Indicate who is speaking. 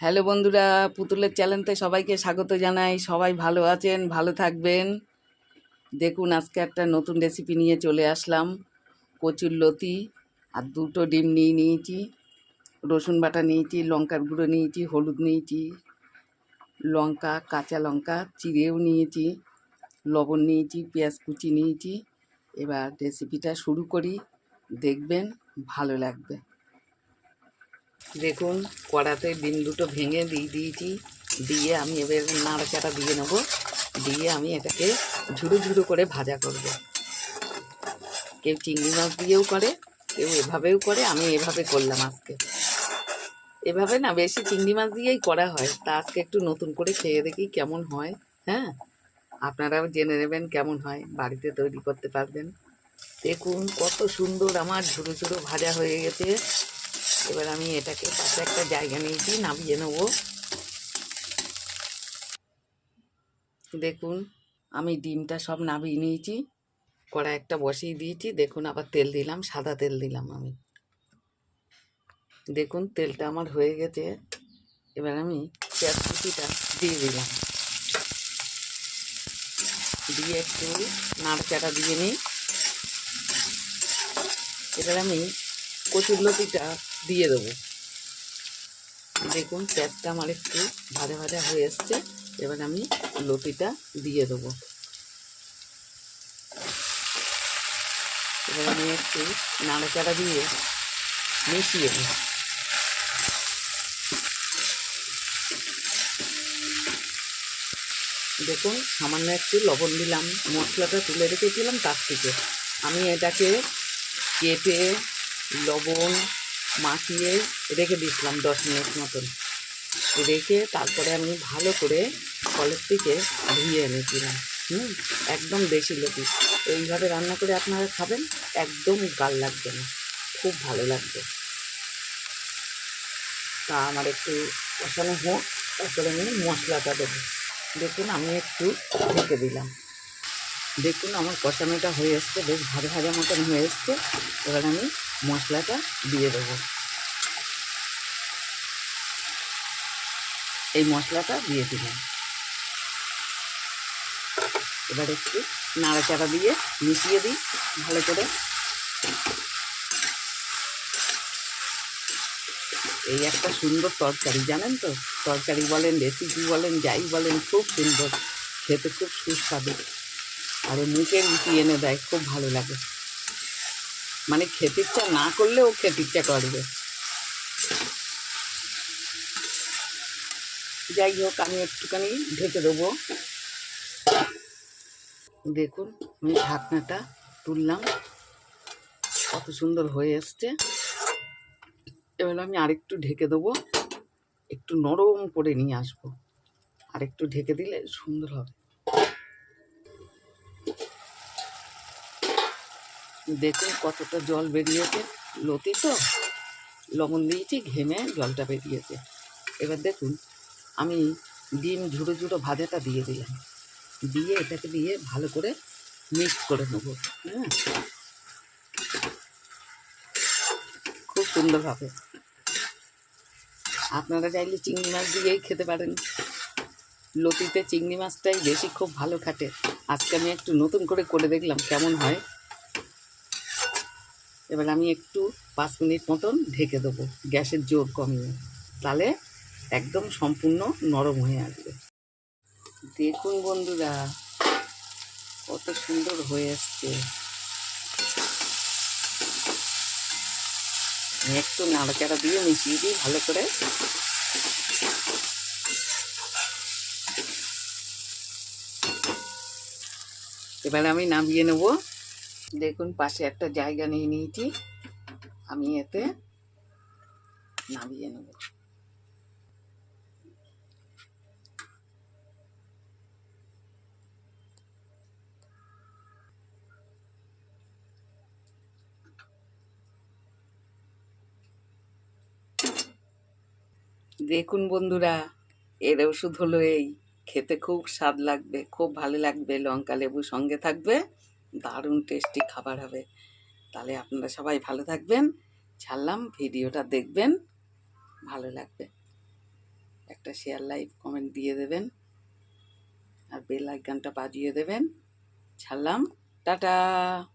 Speaker 1: Hello বন্ধুরা, পুতুলের চ্যানেলতে সবাইকে স্বাগত জানাই। সবাই ভালো আছেন? ভালো থাকবেন? দেখুন, আজকে একটা নতুন রেসিপি নিয়ে চলে আসলাম। কচুর লতি আর দুটো ডিম নিয়ে নিয়েছি। রসুন বাটা নিয়েছি, লঙ্কার গুঁড়ো নিয়েছি, হলুদ নিয়েছি, লঙ্কা, কাঁচা লঙ্কা, চিড়েও নিয়েছি, লবণ নিয়েছি, পেঁয়াজ কুচি নিয়েছি। এবার রেসিপিটা শুরু করি। দেখবেন, ভালো লাগবে। দেখুন, কড়াতে ডিম দুটো ভেঙে দিয়ে দিয়েছি। দিয়ে আমি এবার নাড়াচাড়া দিয়ে নেব। দিয়ে আমি এটাকে ঝুড়ো ঝুড়ো করে ভাজা করব। কেউ চিংড়ি মাছ দিয়েও করে, কেউ এভাবেও করে, আমি এভাবে করলাম আজকে। এভাবে না বেশি চিংড়ি মাছ দিয়েই করা হয়। তা আজকে একটু নতুন করে খেয়ে দেখি কেমন হয় হ্যাঁ? আপনারাও জেনে নেবেন কেমন হয়, বাড়িতে তৈরি করতে পারবেন। দেখুন, কত সুন্দর আমার ঝুড়ো ঝুড়ো ভাজা হয়ে গেছে। এবার আমি এটাকে পাশে একটা জায়গা নিয়েছি, নামিয়ে নেব। দেখুন, আমি ডিমটা সব নামিয়ে নিয়েছি। কড়া একটা বসিয়ে দিয়েছি। দেখুন, আবার তেল দিলাম, সাদা তেল দিলাম আমি। দেখুন, তেলটা আমার হয়ে গেছে। এবার আমি পেঁয়াজ কুচিটা দিয়ে দিলাম। দিয়ে একটু নাড়চাড়া দিয়ে নিই। এবার আমি কচুর লতিটা দিয়ে দেবো। দেখুন, পেঁয়াজটা আমার একটু ভাজা ভাজা হয়ে এসছে। এবার আমি লতিটা দিয়ে দেবো। এবার আমি একটু নাড়াচাড়া দিয়ে মিশিয়ে দিই দেখুন, সামান্য একটু লবণ দিলাম, মশলাটা তুলে রেখেছিলাম তার থেকে। আমি এটাকে কেটে লবণ মাখিয়ে রেখে দিয়েছিলাম, দশ মিনিট মতন। রেখে তারপরে আমি ভালো করে কলের থেকে ধুয়ে এনেছিলাম, হুম? একদম দেশি লতি। এইভাবে রান্না করে আপনারা খাবেন, একদম গাল লাগবে না, খুব ভালো লাগবে। তা আমার একটু কষানো হোক, তারপরে আমি মশলাটা দেবো। দেখুন, আমি একটু ঢেকে দিলাম। দেখুন, আমার কষানোটা হয়ে এসছে, বেশ ভাজা ভাজা মতন হয়ে এসছে। এবার আমি মশলাটা দিয়ে দেবো। এই মশলাটা দিয়ে দিলাম। এবার একটু নাড়াচাড়া দিয়ে মিশিয়ে দিই ভালো করে। এই একটা সুন্দর তরকারি, জানেন তো? তরকারি বলেন রেসিপি বলেন, যাই বলেন, খুব সুন্দর। খেতে খুব সুস্বাদু। আর মুখে রুটি এনে দেয়, খুব ভালো লাগে। মানে খেতে ইচ্ছা না করলেও খেতে ইচ্ছা করবে যাই হোক, আমি একটুখানি ঢেকে দেবো। দেখুন, আমি ঢাকনাটা তুললাম। কত সুন্দর হয়ে এসছে। এবার আমি আরেকটু ঢেকে দেবো। একটু নরম করে নিয়ে আসব। আরেকটু ঢেকে দিলে সুন্দর হবে। দেখুন কতটা জল বেরিয়েছে। লতি তো লবণ দিয়েছি, ঘেমে জলটা বেরিয়েছে। এবার দেখুন, আমি ডিম ঝুড়ো ঝুড়ো ভাজাটা দিয়ে দিলাম। দিয়ে এটাকে দিয়ে ভালো করে মিক্স করে নেব হ্যাঁ। খুব সুন্দরভাবে। আপনারা চাইলে চিংড়ি মাছ দিয়েই খেতে পারেন। লতিতে চিংড়ি মাছটাই বেশি খুব ভালো খাটে। আজকে আমি একটু নতুন করে করে দেখলাম কেমন হয়। এবার আমি একটু পাঁচ মিনিট মতন ঢেকে দেবো, গ্যাসের জোর কমিয়ে। তাহলে একদম সম্পূর্ণ নরম হয়ে আসবে। দেখুন বন্ধুরা, কত সুন্দর হয়ে আসছে। একটু নাড়াচাড়া দিয়ে মিশিয়ে দিই ভালো করে। এবার আমি নামিয়ে নেব দেখুন, পাশে একটা জায়গা নিয়ে নিয়েছি। আমি এতে নামিয়ে নেব। দেখুন বন্ধুরা, এর ওষুধ হলো এই। খেতে খুব স্বাদ লাগবে, খুব ভালো লাগবে। লঙ্কা লেবু সঙ্গে থাকবে। দারুণ টেস্টি খাবার হবে। তাহলে আপনারা সবাই ভালো থাকবেন। ছাড়লাম, ভিডিওটা দেখবেন। ভালো লাগবে। একটা শেয়ার লাইক কমেন্ট দিয়ে দেবেন। আর বেল আইকনটা বাজিয়ে দেবেন। ছাড়লাম। টাটা!